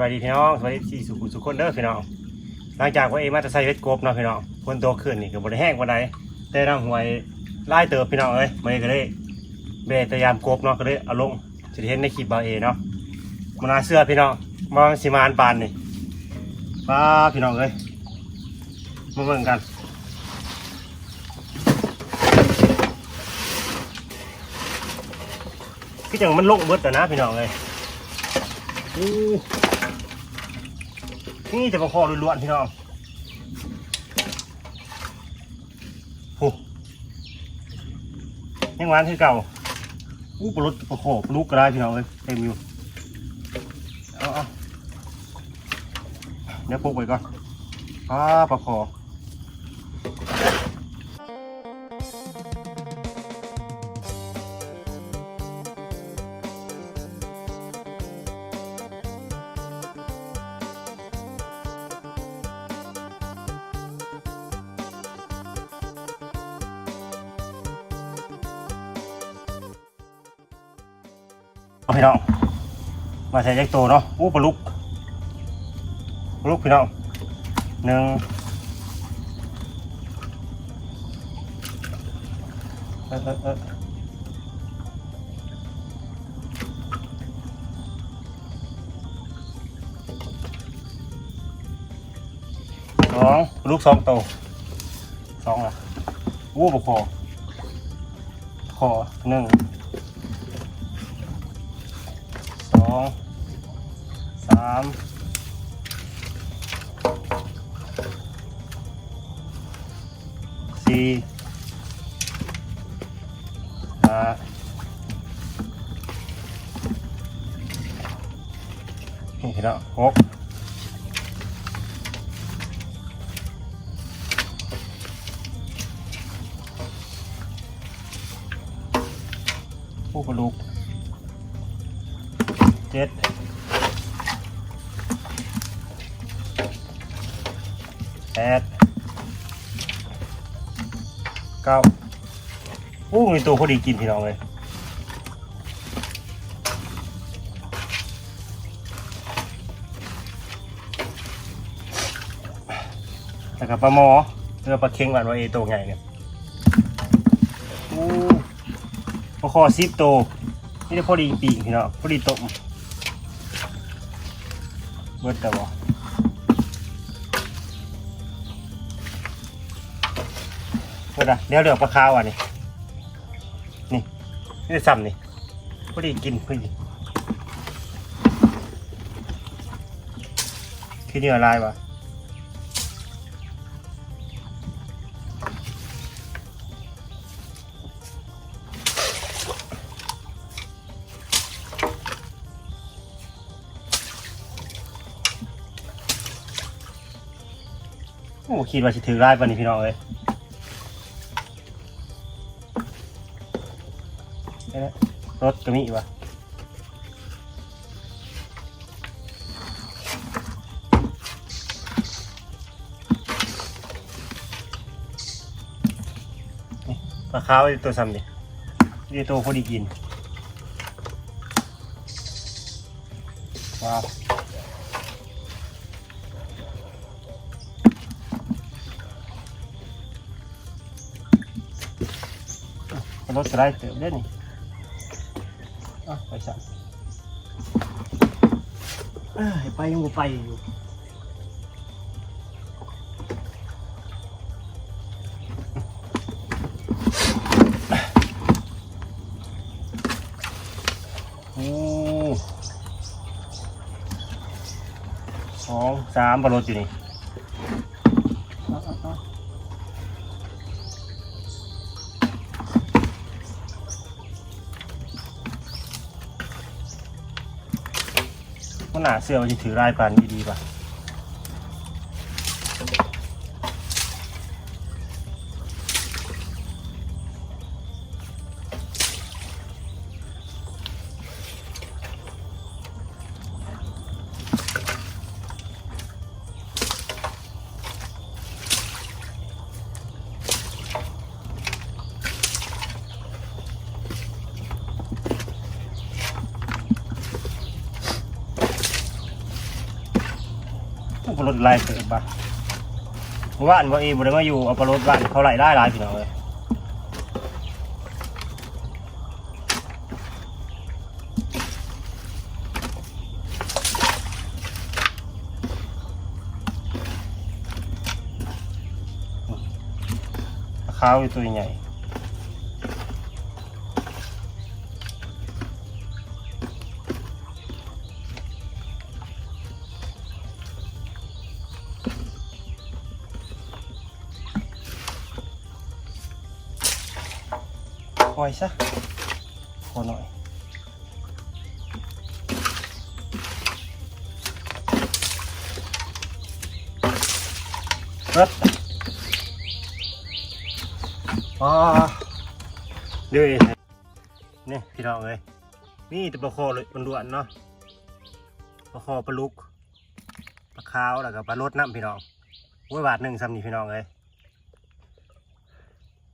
วัสดีพี่น้องสวัสดีที่สุขุสุขคนเด้อพี่น้อง หลังจากว่าเอมาจะใส่เวทกบเนาะพี่น้องฝนตกขึ้นนี่ก็บ่ได้แห้งบ่ได้แต่น้ำหวยไล่เติบพี่น้องเอ้ยมันก็เลยเบตยามกบเนาะก็เลยเอาลงจะเห็นในคลิปบาเอเนาะมันาเสื้อพี่น้องมองสิมานปานนี่ป้าพี่น้องเอ้ยมาเบิ่งกันคือจังมันลงเบิดแต่นะพี่น้องเลยอู้ นี่จะมาคอล้วนๆพี่น้องโหยังหวานคือเก่าอู้ปลาลดปลาโขบลูกก็ได้พี่น้องเลยเต็มอยู่เอาเอาเดี๋ยวปลุกไปก่อนป้าปลาคอ เอาพี่น้อง มาใส่แยกโตเนาะ อู้ปลาลุกปลาลุกพี่น้องหนึ่งเออเออเออสองลาลุกสองโตสองละอู้ปลาคอคอหนึ่ง องสามสี่ห้านี่เห็นแล้วหกผู้กระดูก็ดแปดเก้าโอ้มีตัวพอดีกินพี่น้องเลยแล้วก็ปลาหมอเรือปลาเค็งหวานว่าเอโตัวใหญ่เนี่ยโอ้ปลาคอซิปโตนี่ได้พอดีปีกพี่น้องพอดีต้ม เบิดแต่บ่เบิดอะเดี๋ยวเหลือปลาคาวอะนี่ นี่นี่ซ้ำนี่พอดีกินพอดีขี้เหนียวลายวะ โอคิดว่าสิถือลายปะนี่พี่น้องเอ้ยรถก็มีวะนี่ปลาขาวตัวซ้ำนี่นี่ตัวพอดีกินว้าว รถจะได้เติมได้นี่อะไปสั่งไปยังบ่ไปอยู่โอ้สองสามบรถอยู่นี่าเสื้อมันจะถือรายปันดีๆป่ะ ผู้ปลดไล่เสือปะว่านว่าเองบ่ได้มาอยู่เอาปลดว่านเขาไล่ได้หลายพี่น้องเลยข้าวอยู่ตัวใหญ่ อยซะขอหน่อยรับอ๋อเดี๋ยวนี่พี่น้องเลยนี่แตะปลาคอเลยมันด่วนเนาะปลาคอปลาลุกปลาขาวแล้วก็ปลารดน้ำพี่น้องโอ้ยบาทหนึ่งซ้ำนี่พี่น้องเลย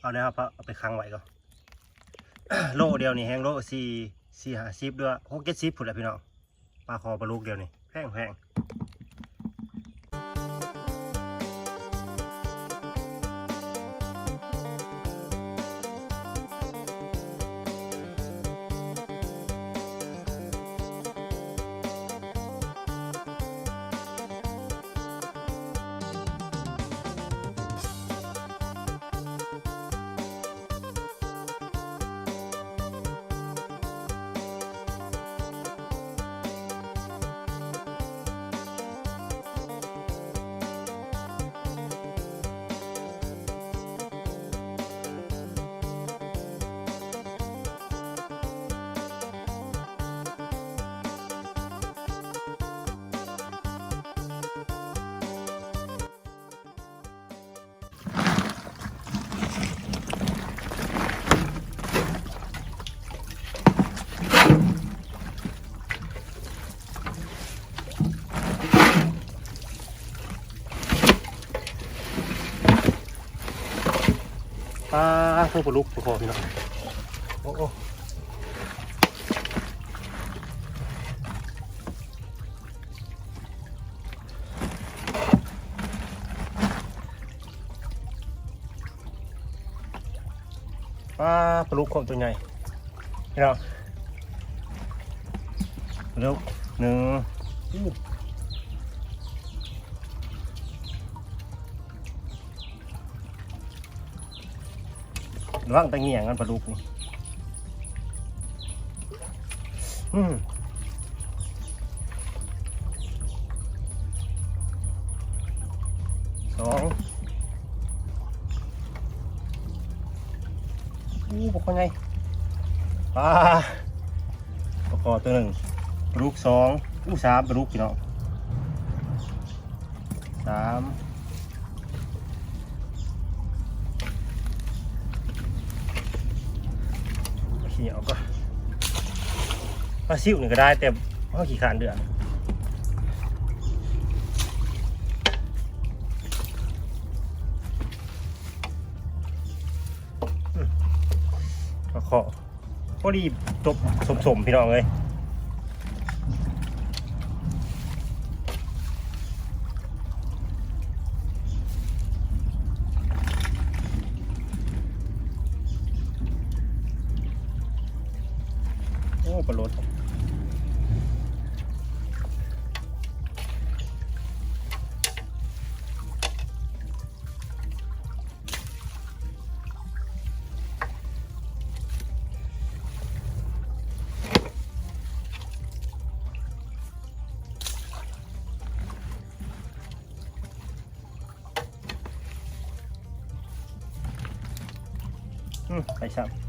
เอาเลยครับเอาไปค้างไว้ก่อน โลเดียวนี่แห้งโลสี่สี่ห้าสิบด้วยหกเจ็ดสิบผุดแหละพี่น้องปลาคอปลาลูกเดียวนี่แพงแพง ปลาพวกปลุกปลาคอพี่น้องโอ้โอ้ปลาปลุกของตัวใหญ่พี่น้องเร็วหนึ่ง ระวังตะเงียงกันปลาดุกนี่อืมสองอู้บอกว่าไงปลาปลาคอตัวหนึ่งปลาดุกสองอู้สามปลาดุกพี่น้องสาม ขี้เหนียวก็ปลาซิ่วหนึ่งก็ได้แต่เขาขี่ขานเดือนอืมปลาขอพอดีจบสมๆพี่น้องเลย อืมไ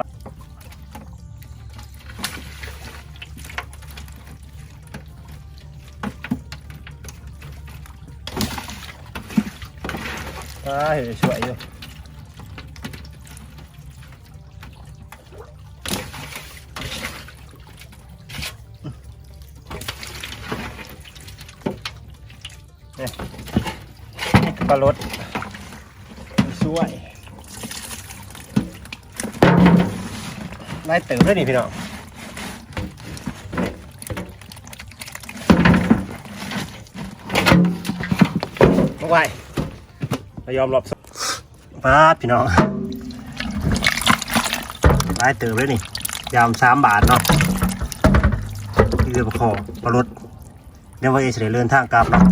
ละอ่าเห็นสวยอยู่ นี่นี่คือปลารสสวย ไล่เติมด้วยนี่พี่น้องมาไหวเรายอมรอบป้าพี่น้องไล่เติมด้วยนี่ ยามสามบาทเนาะที่เรือประคอปลารสเดี๋ยวว่าเอเฉลยเลื่อนทางกลับเนาะ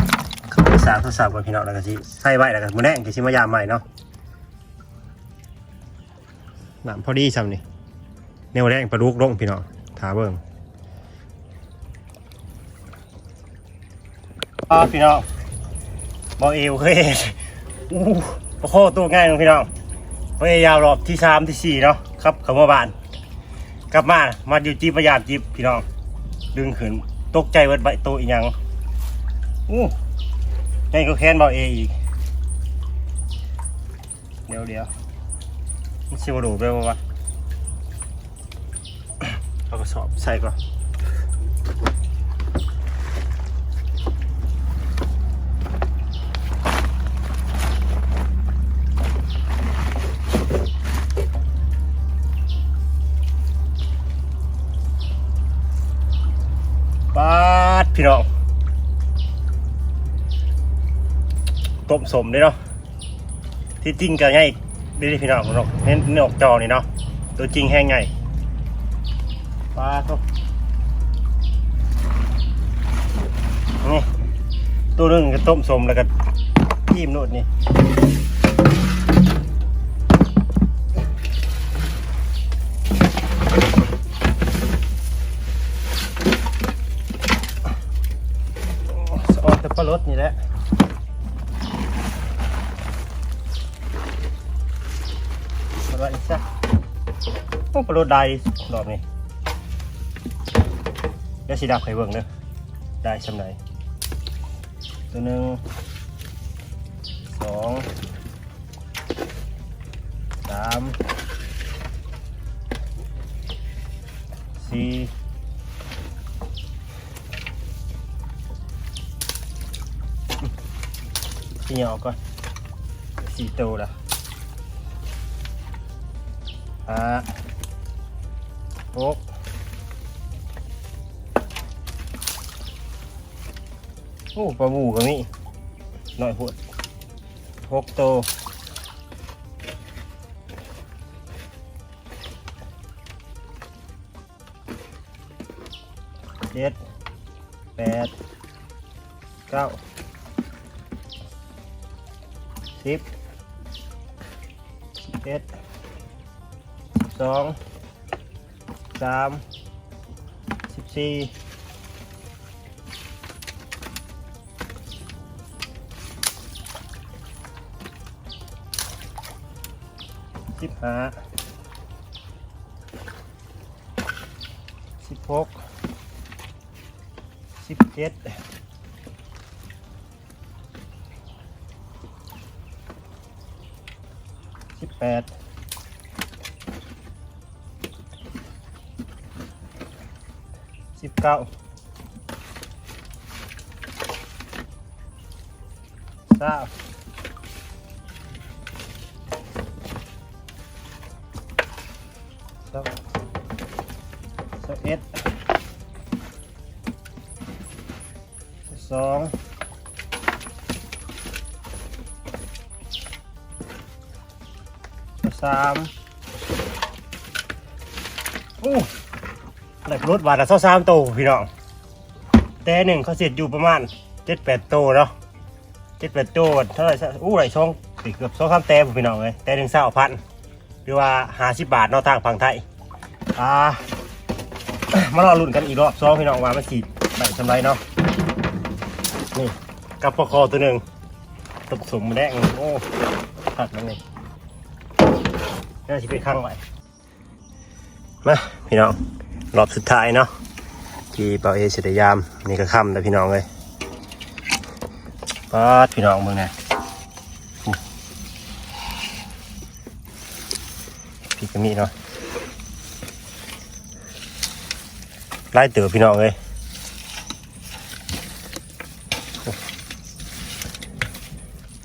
เขาไปสางทรศัพท์กับพี่น้องแล้วก็สิใส่ไว้แล้วก็มื้อแรงก็สิมายามใหม่เนาะน้ำพอดีซ้ำนี่ แนวแรงปลาลูกลงพี่น้องถาเบิ่งอ่าพี่น้องบอเอวเคยอู้โคตัวง่ายเนาะพี่น้องพยายามรอบที่สามที่สี่เนาะครับเขามาบาน กลับมามาอยู่จีบพยายามจีบพี่น้องดึงขึ้นตกใจเวิดใบโตวอีหยังอู้นี่ก็แค้นบาเออีกเดี๋ยวเดี๋ยวมันชิวดูไปปะวะเอาก ระสอบใส่ก่อนปาดพี่น้องต้มสมด้วยเนาะที่จริงก็ง่ายดีพี่น้องเนาะเน้นเนื้อออกจอนี่เนาะตัวจริงแห้งไง ปลาครับนี่ตัวนึงก็ต้มสมแล้วก็ยิ้มโนดนี่สอดแต่ปลารสนี่แหละอะไรอีกสักโอ้ปลาโรดได้ดอกนี้ สีดับไข่เบิ่งเด้อได้สำไหนตัวหนึ่งสองสามสี่สี่เหยาก่อนสี่ตัวละห้าหก อ้ปลาบูก็มีหน่อยพวดหกโตวเจ็ดแปดเก้าสิบสิบเอ็ดสองสามสิบสี่ สิบห้าสิบหกสิบเจ็ดสิบแปดสิบเก้าสาม สองสิบเอ็ดสองสามโอ้ได้รถบาทละเท่าสามโตพี่น้องแต่หนึ่งเขาเสร็จอยู่ประมาณเจ็ดแปดโตเนาะเจ็ดแปดโตเท่าไหร่อู้ไหลช่องติดเกือบสองสามแต้มพี่น้องเลยแต่หนึ่งเศร้าพัน รือว่าห้าสิบบาทเนาะทางฝั่งไทยอ่ามารอลุ้นกันอีกรอบสองพี่น้องว่ามันสีใบสำไรเนาะนี่กับปลาคอตัวหนึ่งตกสมแดงโอ้ผัดมันนี่น่าจะเป็นข้างไหวมาพี่น้องรอบสุดท้ายเนาะที่เปาเอเสได็ยามนี่ก็ค่ำแล้วพี่น้องเลยปัดพี่น้องมึงนะอู้พี่ ก็มีเนาะไล่เตือพี่น้องเลย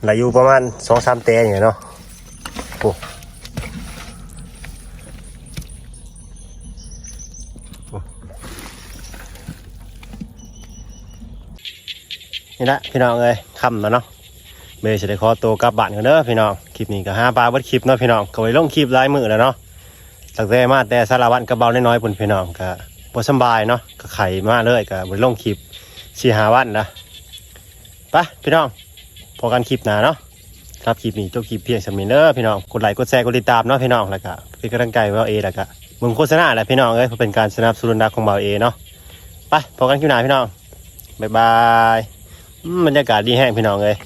เหลายอยู่ประมาณสองสามเตะอย่างเนาะโอ้นี่ละพี่น้องเอ้ยคำแล้วเนาะ เบย์จะได้ขอตัวกลับบ้านกันเด้อพี่น้อง คลิปนี้ก็ห้าปลาเบิดคลิปเนาะพี่น้องก็ไว้ลงคลิปลายมือแล้วเนาะตั้งแต่มาแต่สารวัตรกระเบาน้อยๆพุ่นพี่น้องก็บ่สบายเนาะก็ไข่มาเลยก็ไว้ลงคลิปสี่หาวันนะไปพี่น้องพอกันคลิปหนาเนาะครับคลิปนี้จบคลิปเพียงสำนี้เด้อพี่น้องกดไลค์กดแชร์กดติดตามเนาะพี่น้องแล้วก็เป็นกำลังใจเบาเอแล้วก็มึงโฆษณาแหละพี่น้องเอ้ยเพื่อเป็นการสนับสนุนดักของเบาเอเนาะไปพอกันคลิปหนาพี่น้องบ๊ายบายบรรยากาศดีแห้งพี่น้องเลย